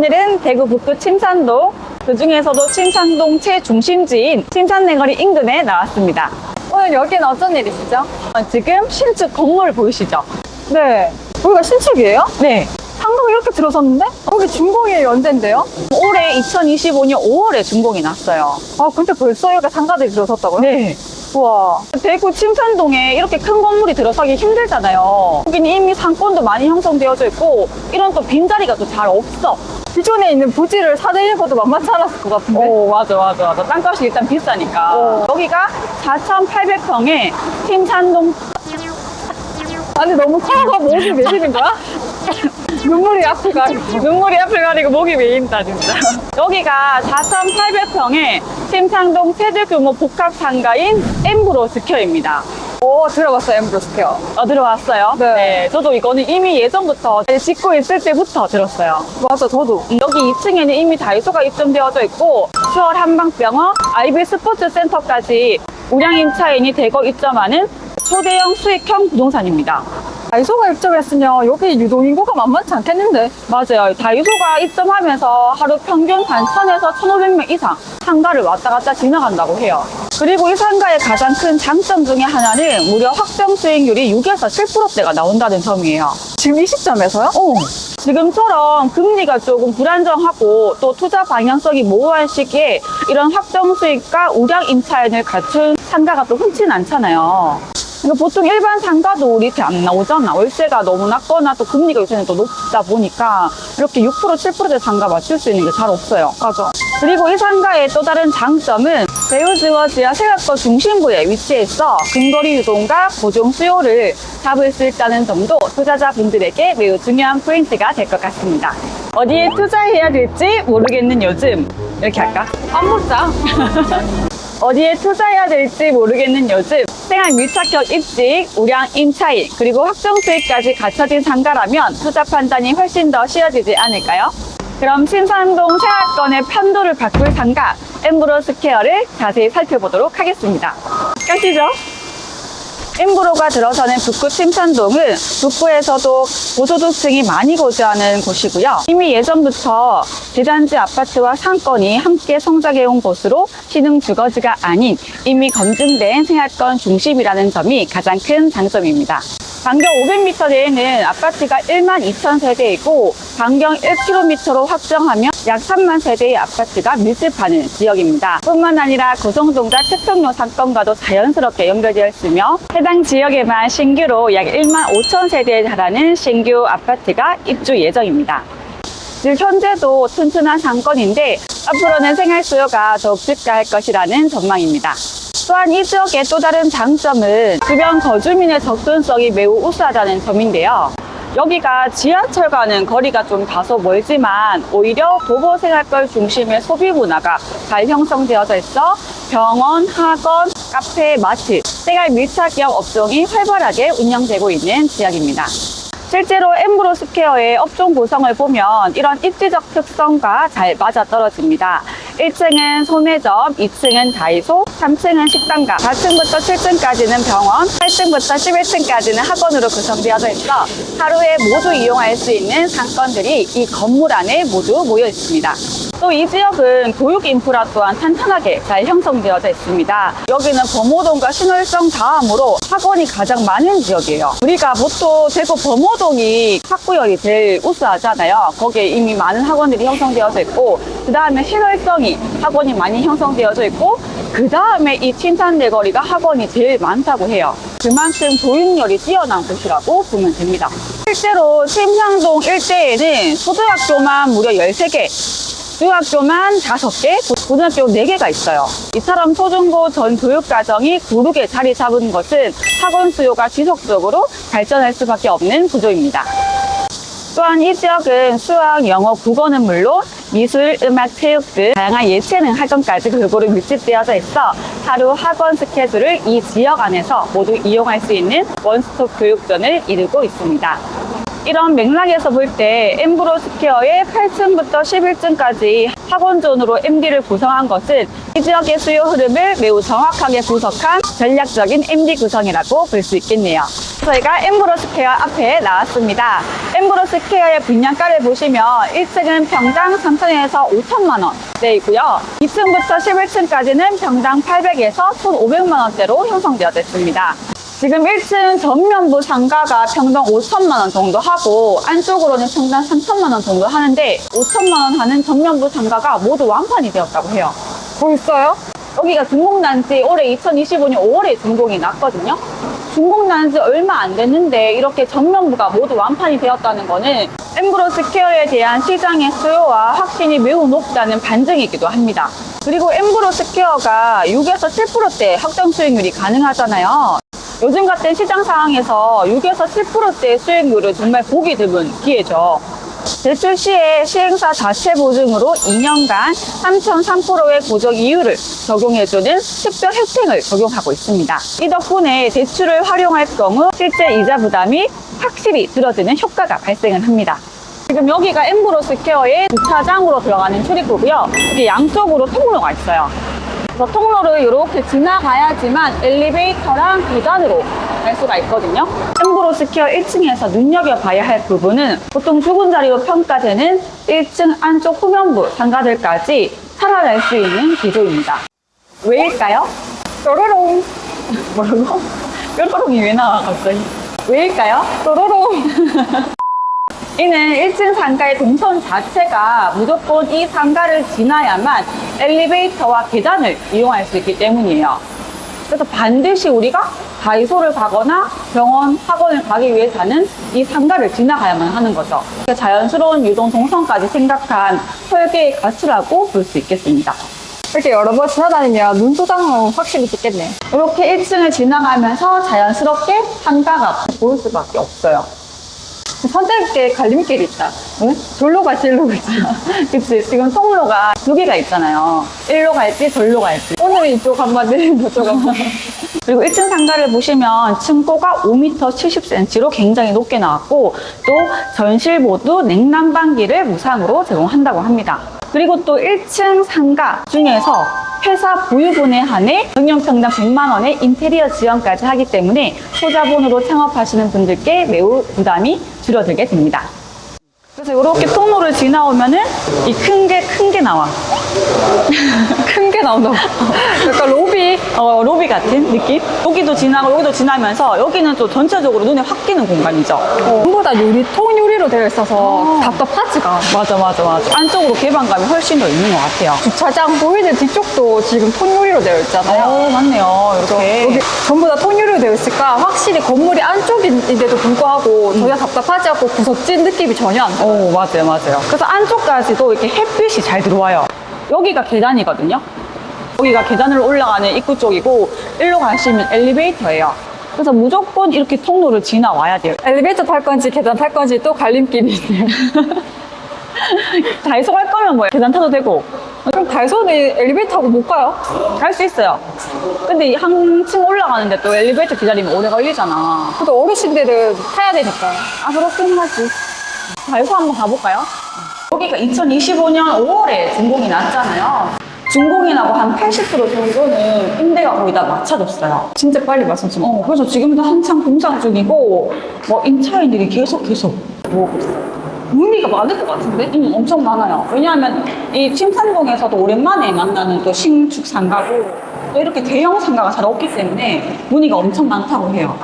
오늘은 대구 북구 침산동, 그 중에서도 침산동 최중심지인 침산내거리 인근에 나왔습니다. 오늘 여기는 어쩐 일이시죠? 어, 지금 신축 건물 보이시죠? 네. 여기가 신축이에요? 네. 상가가 이렇게 들어섰는데? 여기 준공이 언젠데요? 올해 2025년 5월에 준공이 났어요. 아, 근데 벌써 여기가 상가들이 들어섰다고요? 네. 우와. 대구 침산동에 이렇게 큰 건물이 들어서기 힘들잖아요. 여기는 이미 상권도 많이 형성되어져 있고 이런 또 빈자리가 또 잘 없어. 기존에 있는 부지를 사들이는 것도 만만치 않았을 것 같은데? 오 맞아 맞아 맞아. 땅값이 일단 비싸니까. 어. 여기가 4,800평에 침산동 아니, 너무 차가 목이 매시는 거야? 눈물이 앞을 가리고. 눈물이 앞을 가리고 목이 메인다 진짜. 여기가 4,800평에 침산동 최대 규모 복합 상가인 엠브로 스퀘어입니다. 오, 들어봤어요, 엠브로스케어. 어, 들어왔어요? 네. 저도 이거는 이미 예전부터 짓고 있을 때부터 들었어요. 맞아, 저도. 여기 2층에는 이미 다이소가 입점되어져 있고 수월 한방병원, 아이비 스포츠 센터까지 우량임차인이 대거 입점하는 초대형 수익형 부동산입니다. 다이소가 입점했으면 여기 유동인구가 만만치 않겠는데? 맞아요. 다이소가 입점하면서 하루 평균 한 1000에서 1500명 이상 상가를 왔다 갔다 지나간다고 해요. 그리고 이 상가의 가장 큰 장점 중에 하나는 무려 확정 수익률이 6에서 7%대가 나온다는 점이에요. 지금 이 시점에서요? 어, 지금처럼 금리가 조금 불안정하고 또 투자 방향성이 모호한 시기에 이런 확정 수익과 우량 임차인을 갖춘 상가가 또 흔치는 않잖아요. 그러니까 보통 일반 상가도 이렇게 안 나오잖아. 월세가 너무 낮거나 또 금리가 요새는 또 높다 보니까 이렇게 6% 7%대 상가 맞출 수 있는 게 잘 없어요. 맞아. 그리고 이 상가의 또 다른 장점은 배우지워지와 세각거 중심부에 위치해 있어 근거리 유동과 고정 수요를 잡을 수 있다는 점도 투자자분들에게 매우 중요한 포인트가 될 것 같습니다. 어디에 투자해야 될지 모르겠는 요즘 이렇게 할까? 안 묻자. 어디에 투자해야 될지 모르겠는 요즘 생활 밀착형 입직, 우량 임차인, 그리고 확정 수익까지 갖춰진 상가라면 투자 판단이 훨씬 더 쉬워지지 않을까요? 그럼 신산동 생활권의 편도를 바꿀 상가 엠브로스케어를 자세히 살펴보도록 하겠습니다. 가시죠. 엠브로가 들어서는 북구 침산동은 북구에서도 고소득층이 많이 거주하는 곳이고요. 이미 예전부터 대단지 아파트와 상권이 함께 성장해온 곳으로 신흥 주거지가 아닌 이미 검증된 생활권 중심이라는 점이 가장 큰 장점입니다. 반경 500m 내에는 아파트가 1만 2천 세대이고 반경 1km로 확정하면 약 3만 세대의 아파트가 밀집하는 지역입니다. 뿐만 아니라 고성동과 태평로 상권과도 자연스럽게 연결되어 있으며 해당 지역에만 신규로 약 1만 5천 세대에 달하는 신규 아파트가 입주 예정입니다. 즉 현재도 튼튼한 상권인데 앞으로는 생활 수요가 더욱 증가할 것이라는 전망입니다. 또한 이 지역의 또 다른 장점은 주변 거주민의 접근성이 매우 우수하다는 점인데요. 여기가 지하철과는 거리가 좀 다소 멀지만 오히려 도보 생활권 중심의 소비 문화가 잘 형성되어져 있어 병원, 학원, 카페, 마트, 생활 밀착형 업종이 활발하게 운영되고 있는 지역입니다. 실제로 엠브로 스퀘어의 업종 구성을 보면 이런 입지적 특성과 잘 맞아떨어집니다. 1층은 소매점, 2층은 다이소, 3층은 식당가, 4층부터 7층까지는 병원, 8층부터 11층까지는 학원으로 구성되어져 있어 하루에 모두 이용할 수 있는 상권들이 이 건물 안에 모두 모여 있습니다. 또 이 지역은 교육 인프라 또한 탄탄하게 잘 형성되어져 있습니다. 여기는 범호동과 신월성 다음으로 학원이 가장 많은 지역이에요. 우리가 보통 대구 범호동이 학구열이 제일 우수하잖아요. 거기에 이미 많은 학원들이 형성되어져 있고 그 다음에 신월성이 학원이 많이 형성되어져 있고 그 다음에 이 침산내거리가 학원이 제일 많다고 해요. 그만큼 교육열이 뛰어난 곳이라고 보면 됩니다. 실제로 침상동 일대에는 초등학교만 무려 13개, 중학교만 5개, 고등학교 4개가 있어요. 이처럼 초중고 전 교육과정이 구르게 자리 잡은 것은 학원 수요가 지속적으로 발전할 수밖에 없는 구조입니다. 또한 이 지역은 수학, 영어, 국어는 물론 미술, 음악, 체육 등 다양한 예체능 활동까지 골고루 밀집되어져 있어 하루 학원 스케줄을 이 지역 안에서 모두 이용할 수 있는 원스톱 교육전을 이루고 있습니다. 이런 맥락에서 볼 때 엠브로스케어의 8층부터 11층까지 학원존으로 MD를 구성한 것은 이 지역의 수요 흐름을 매우 정확하게 분석한 전략적인 MD 구성이라고 볼 수 있겠네요. 저희가 엠브로스케어 앞에 나왔습니다. 엠브로스케어의 분양가를 보시면 1층은 평당 3천에서 5천만 원대이고요. 2층부터 11층까지는 평당 800에서 1,500만 원대로 형성되어 있습니다. 지금 1층 전면부 상가가 평당 5천만 원 정도 하고 안쪽으로는 평당 3천만 원 정도 하는데 5천만 원 하는 전면부 상가가 모두 완판이 되었다고 해요. 벌써요? 여기가 준공난 지 올해 2025년 5월에 준공이 났거든요. 준공난 지 얼마 안 됐는데 이렇게 전면부가 모두 완판이 되었다는 거는 엠브로스 케어에 대한 시장의 수요와 확신이 매우 높다는 반증이기도 합니다. 그리고 엠브로스 케어가 6에서 7%대 확정 수익률이 가능하잖아요. 요즘 같은 시장 상황에서 6에서 7%대의 수익률은 정말 보기 드문 기회죠. 대출 시에 시행사 자체 보증으로 2년간 3.3%의 고정 이율을 적용해주는 특별 혜택을 적용하고 있습니다. 이 덕분에 대출을 활용할 경우 실제 이자 부담이 확실히 줄어드는 효과가 발생을 합니다. 지금 여기가 엠브로스 케어의 주차장으로 들어가는 출입구고요. 이게 양쪽으로 통로가 있어요. 그래서 통로를 이렇게 지나가야지만 엘리베이터랑 계단으로 갈 수가 있거든요. 엠브로스 케어 1층에서 눈여겨봐야 할 부분은 보통 죽은 자리로 평가되는 1층 안쪽 후면부 상가들까지 살아날 수 있는 구조입니다. 왜일까요? 뾰로롱. 뭐라고? 뾰로롱이 왜 나와 갑자기? 왜일까요? 뾰로롱. 이는 1층 상가의 동선 자체가 무조건 이 상가를 지나야만 엘리베이터와 계단을 이용할 수 있기 때문이에요. 그래서 반드시 우리가 다이소를 가거나 병원, 학원을 가기 위해서는 이 상가를 지나가야만 하는 거죠. 자연스러운 유동 동선까지 생각한 설계의 가치라고 볼 수 있겠습니다. 이렇게 여러 번 지나다니면 눈도장은 확실히 찍겠네. 이렇게 1층을 지나가면서 자연스럽게 상가가 보일 수밖에 없어요. 선택의 갈림길이 있다. 응? 졸로 갈지 일로 갈지. 그치. 지금 통로가 두 개가 있잖아요. 일로 갈지, 절로 갈지. 오늘은 이쪽 한번, 내일은 저쪽 한번. 그리고 1층 상가를 보시면 층고가 5m 70cm로 굉장히 높게 나왔고 또 전실 모두 냉난방기를 무상으로 제공한다고 합니다. 그리고 또 1층 상가 중에서 회사 보유분에 한해 경영평당 100만 원의 인테리어 지원까지 하기 때문에 소자본으로 창업하시는 분들께 매우 부담이 줄어들게 됩니다. 그래서 이렇게 통로를 지나오면은 이 큰 게 큰 게 나와. 큰 게 나온다고. 약간 로비. 어, 로비 같은 느낌? 여기도 지나고 여기도 지나면서 여기는 또 전체적으로 눈에 확 띄는 공간이죠. 어, 전부 다 유리, 통 유리로 되어 있어서 어. 답답하지가. 맞아, 맞아, 맞아. 안쪽으로 개방감이 훨씬 더 있는 것 같아요. 주차장 보이는 뒤쪽도 지금 통 유리로 되어 있잖아요. 어, 맞네요. 이렇게. 여기 전부 다 통유리로 되어 있으니까 확실히 건물이 안쪽인데도 불구하고 전혀 답답하지 않고 구석진 느낌이 전혀 안 들어요. 오, 맞아요, 맞아요. 그래서 안쪽까지도 이렇게 햇빛이 잘 들어와요. 여기가 계단이거든요. 여기가 계단으로 올라가는 입구 쪽이고, 일로 가시면 엘리베이터예요. 그래서 무조건 이렇게 통로를 지나와야 돼요. 엘리베이터 탈 건지 계단 탈 건지 또 갈림길이 있네요. 다이소 갈 거면 뭐 계단 타도 되고, 그럼 다이소는 엘리베이터 타고 못 가요? 갈 수 있어요. 근데 한층 올라가는데 또 엘리베이터 기다리면 오래 걸리잖아. 그래도 어르신들은 타야 되니까. 아, 그렇긴 하지. 다이소 한번 가볼까요? 여기가 2025년 5월에 준공이 났잖아요. 준공이 나고 한 80% 정도는 임대가 거의 다 맞춰졌어요. 진짜 빨리 말씀 어, 그래서 지금도 한창 공사 중이고, 뭐, 임차인들이 계속 계속 모으고 있어요. 문의가 많을 것 같은데? 응, 엄청 많아요. 왜냐하면 이 침산동에서도 오랜만에 만나는 또 신축 상가고, 또 이렇게 대형 상가가 잘 없기 때문에 문의가 엄청 많다고 해요.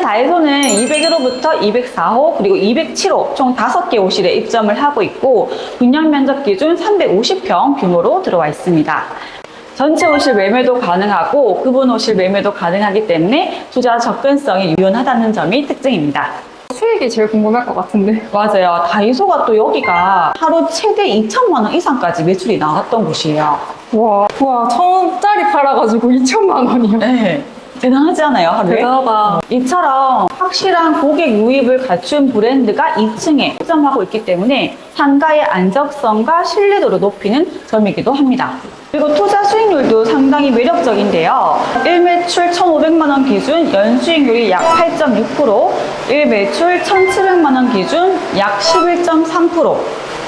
현재 다이소는 201호부터 204호 그리고 207호 총 5개 호실에 입점을 하고 있고 분양 면적 기준 350평 규모로 들어와 있습니다. 전체 호실 매매도 가능하고 구분 호실 매매도 가능하기 때문에 투자 접근성이 유연하다는 점이 특징입니다. 수익이 제일 궁금할 것 같은데. 맞아요. 다이소가 또 여기가 하루 최대 2천만 원 이상까지 매출이 나갔던 곳이에요. 와, 와, 천 원짜리 팔아가지고 2천만 원이요. 네. 대단하지 않아요, 하루에? 대단하다. 이처럼 확실한 고객 유입을 갖춘 브랜드가 2층에 입점하고 있기 때문에 상가의 안정성과 신뢰도를 높이는 점이기도 합니다. 그리고 투자 수익률도 상당히 매력적인데요. 1매출 1,500만 원 기준 연수익률이 약 8.6%, 1매출 1,700만 원 기준 약 11.3%,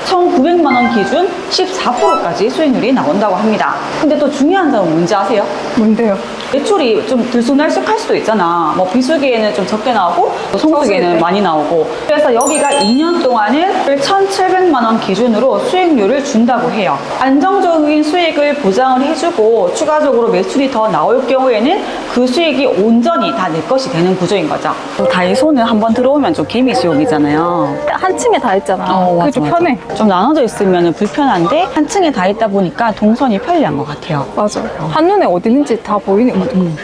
1,900만 원 기준 14%까지 수익률이 나온다고 합니다. 근데 또 중요한 점은 뭔지 아세요? 뭔데요? 매출이 좀 들쑥날쑥할 수도 있잖아. 뭐 비수기에는 좀 적게 나오고 또 성수기에는 성수기. 많이 나오고. 그래서 여기가 2년 동안은 1,700만 원 기준으로 수익률을 준다고 해요. 안정적인 수익을 보장을 해주고 추가적으로 매출이 더 나올 경우에는 그 수익이 온전히 다 내 것이 되는 구조인 거죠. 다이소는 한번 들어오면 좀 개미지옥이잖아요. 한 층에 다 있잖아. 어, 그게 맞아, 좀 맞아. 편해. 좀 나눠져 있으면 불편한데 한 층에 다 있다 보니까 동선이 편리한 것 같아요. 맞아. 한눈에 어디 있는지 다 보이는 거 음,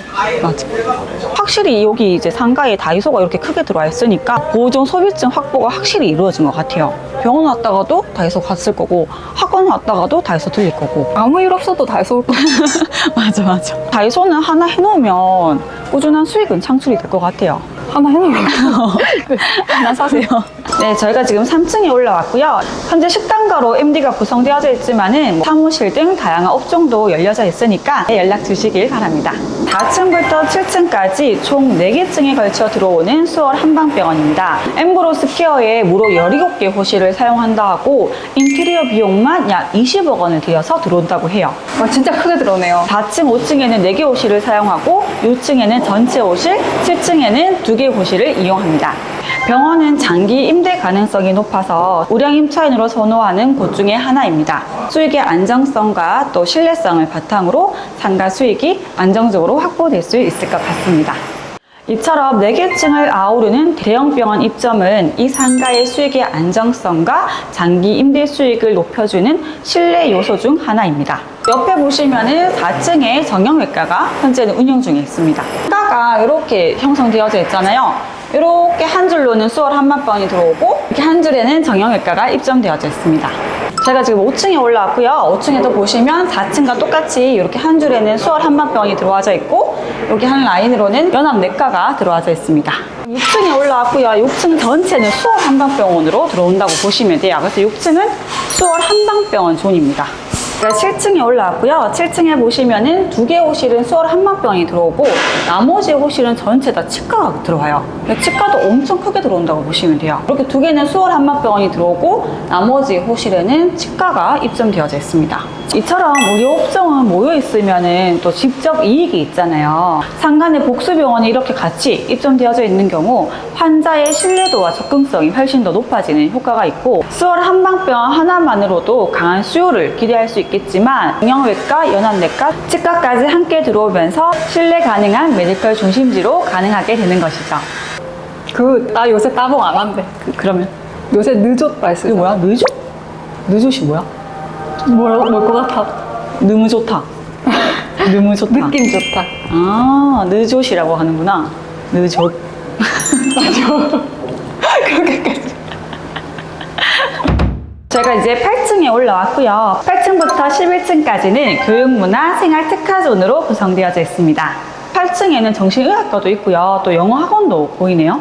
맞아. 확실히 여기 이제 상가에 다이소가 이렇게 크게 들어와 있으니까 고정 소비층 확보가 확실히 이루어진 것 같아요. 병원 왔다가도 다이소 갔을 거고 학원 왔다가도 다이소 들릴 거고. 아무 일 없어도 다 해서 올 거야. 맞아, 맞아. 다이소는 하나 해놓으면 꾸준한 수익은 창출이 될 것 같아요. 하나 해놓으면 하나 사세요. 네, 저희가 지금 3층에 올라왔고요. 현재 식당 가로 MD가 구성되어져 있지만은 뭐 사무실 등 다양한 업종도 열려져 있으니까 연락 주시길 바랍니다. 4층부터 7층까지 총 4개 층에 걸쳐 들어오는 수월 한방병원입니다. 엠브로스 케어에 무려 17개 호실을 사용한다 하고 인테리어 비용만 약 20억 원을 들여서 들어온다고 해요. 와 진짜 크게 들어오네요. 4층, 5층에는 4개 호실을 사용하고 6층에는 전체 호실, 7층에는 2개 호실을 이용합니다. 병원은 장기 임대 가능성이 높아서 우량 임차인으로 선호하는 곳 중에 하나입니다. 수익의 안정성과 또 신뢰성을 바탕으로 상가 수익이 안정적으로 확보될 수 있을 것 같습니다. 이처럼 4개 층을 아우르는 대형 병원 입점은 이 상가의 수익의 안정성과 장기 임대 수익을 높여주는 신뢰 요소 중 하나입니다. 옆에 보시면은 4층에 정형외과가 현재는 운영 중에 있습니다. 상가가 이렇게 형성되어져 있잖아요. 이렇게 한 줄로는 수월 한만병원이 들어오고 이렇게 한 줄에는 정형외과가 입점되어져 있습니다. 제가 지금 5층에 올라왔고요. 5층에도 보시면 4층과 똑같이 이렇게 한 줄에는 수월 한만병원이 들어와져 있고 여기 한 라인으로는 연합내과가 들어와져 있습니다. 6층에 올라왔고요. 6층 전체는 수월 한방병원으로 들어온다고 보시면 돼요. 그래서 6층은 수월 한방병원 존입니다. 제가 7층에 올라왔고요. 7층에 보시면은 두 개 호실은 수월 한방병원이 들어오고 나머지 호실은 전체 다 치과가 들어와요. 치과도 엄청 크게 들어온다고 보시면 돼요. 이렇게 두 개는 수월 한방병원이 들어오고 나머지 호실에는 치과가 입점되어져 있습니다. 이처럼 우리 업종은 모여 있으면은 또 직접 이익이 있잖아요. 상간에 복수병원이 이렇게 같이 입점되어져 있는 경우 환자의 신뢰도와 접근성이 훨씬 더 높아지는 효과가 있고 수월 한방병원 하나만으로도 강한 수요를 기대할 수 있겠지만 정형외과, 연합내과, 치과까지 함께 들어오면서 신뢰 가능한 메디컬 중심지로 가능하게 되는 것이죠. 그 나 요새 따봉 안 한대. 그, 그러면 요새 늦었다 했어. 이거 뭐야? 느조? 느조시 뭐야? 뭐라고 뭘것 같아? 너무 좋다. 너무 좋다. 느낌 좋다. 아, 느조시라고 하는구나. 느조. 그렇게까지. 제가 이제 8층에 올라왔고요. 8층부터 11층까지는 교육문화 생활 특화존으로 구성되어져 있습니다. 8층에는 정신의학과도 있고요. 또 영어 학원도 보이네요.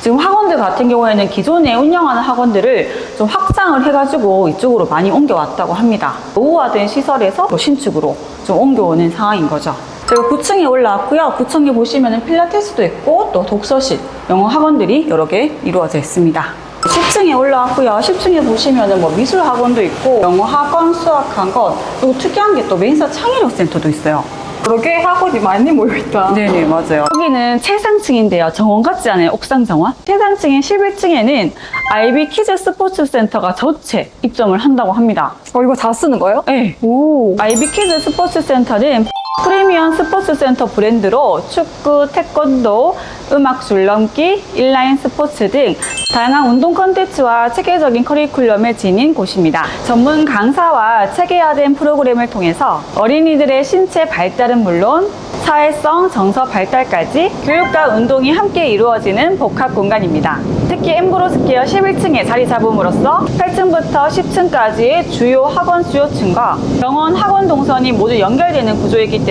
지금 학원들 같은 경우에는 기존에 운영하는 학원들을 좀 확장을 해가지고 이쪽으로 많이 옮겨왔다고 합니다. 노후화된 시설에서 또 신축으로 좀 옮겨오는 상황인 거죠. 제가 9층에 올라왔고요. 9층에 보시면 필라테스도 있고 또 독서실, 영어 학원들이 여러 개 이루어져 있습니다. 10층에 올라왔고요. 10층에 보시면은 뭐 미술 학원도 있고 영어 학원, 수학 학원, 그리고 특이한 게 또 메인사 창의력 센터도 있어요. 여러 개 학원이 많이 모여있다. 네네 맞아요. 여기는 최상층인데요. 정원 같지 않아요? 옥상 정원? 최상층인 11층에는 아이비 키즈 스포츠 센터가 전체 입점을 한다고 합니다. 어, 이거 다 쓰는 거예요? 네. 오. 아이비 키즈 스포츠 센터는 프리미엄 스포츠 센터 브랜드로 축구, 태권도, 음악 줄넘기, 인라인 스포츠 등 다양한 운동 콘텐츠와 체계적인 커리큘럼을 지닌 곳입니다. 전문 강사와 체계화된 프로그램을 통해서 어린이들의 신체 발달은 물론 사회성, 정서 발달까지 교육과 운동이 함께 이루어지는 복합 공간입니다. 특히 엠브로스케어 11층에 자리 잡음으로써 8층부터 10층까지의 주요 학원 수요층과 병원 학원 동선이 모두 연결되는 구조이기 때문에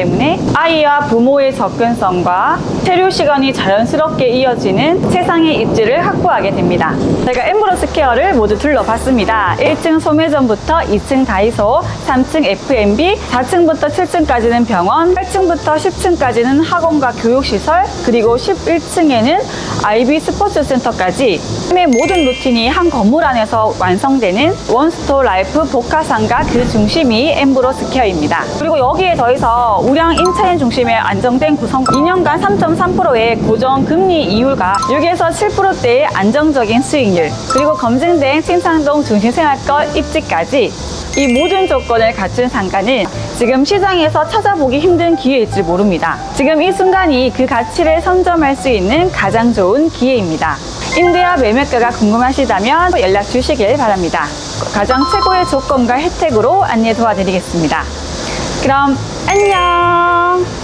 아이와 부모의 접근성과 체류 시간이 자연스럽게 이어지는 세상의 입지를 확보하게 됩니다. 저희가 엠브로스 케어를 모두 둘러봤습니다. 1층 소매점부터 2층 다이소, 3층 F&B, 4층부터 7층까지는 병원, 8층부터 10층까지는 학원과 교육시설, 그리고 11층에는 IB 스포츠센터까지 의 모든 루틴이 한 건물 안에서 완성되는 원스토어 라이프 복합상가 그 중심이 엠브로스 케어입니다. 그리고 여기에 더해서 우량 임차인 중심의 안정된 구성 2년간 3.3%의 고정 금리 이율과 6에서 7%대의 안정적인 수익률 그리고 검증된 신상동 중심생활권 입지까지 이 모든 조건을 갖춘 상가는 지금 시장에서 찾아보기 힘든 기회일지 모릅니다. 지금 이 순간이 그 가치를 선점할 수 있는 가장 좋은 기회입니다. 임대와 매매가가 궁금하시다면 연락 주시길 바랍니다. 가장 최고의 조건과 혜택으로 안내 도와드리겠습니다. 그럼 안녕!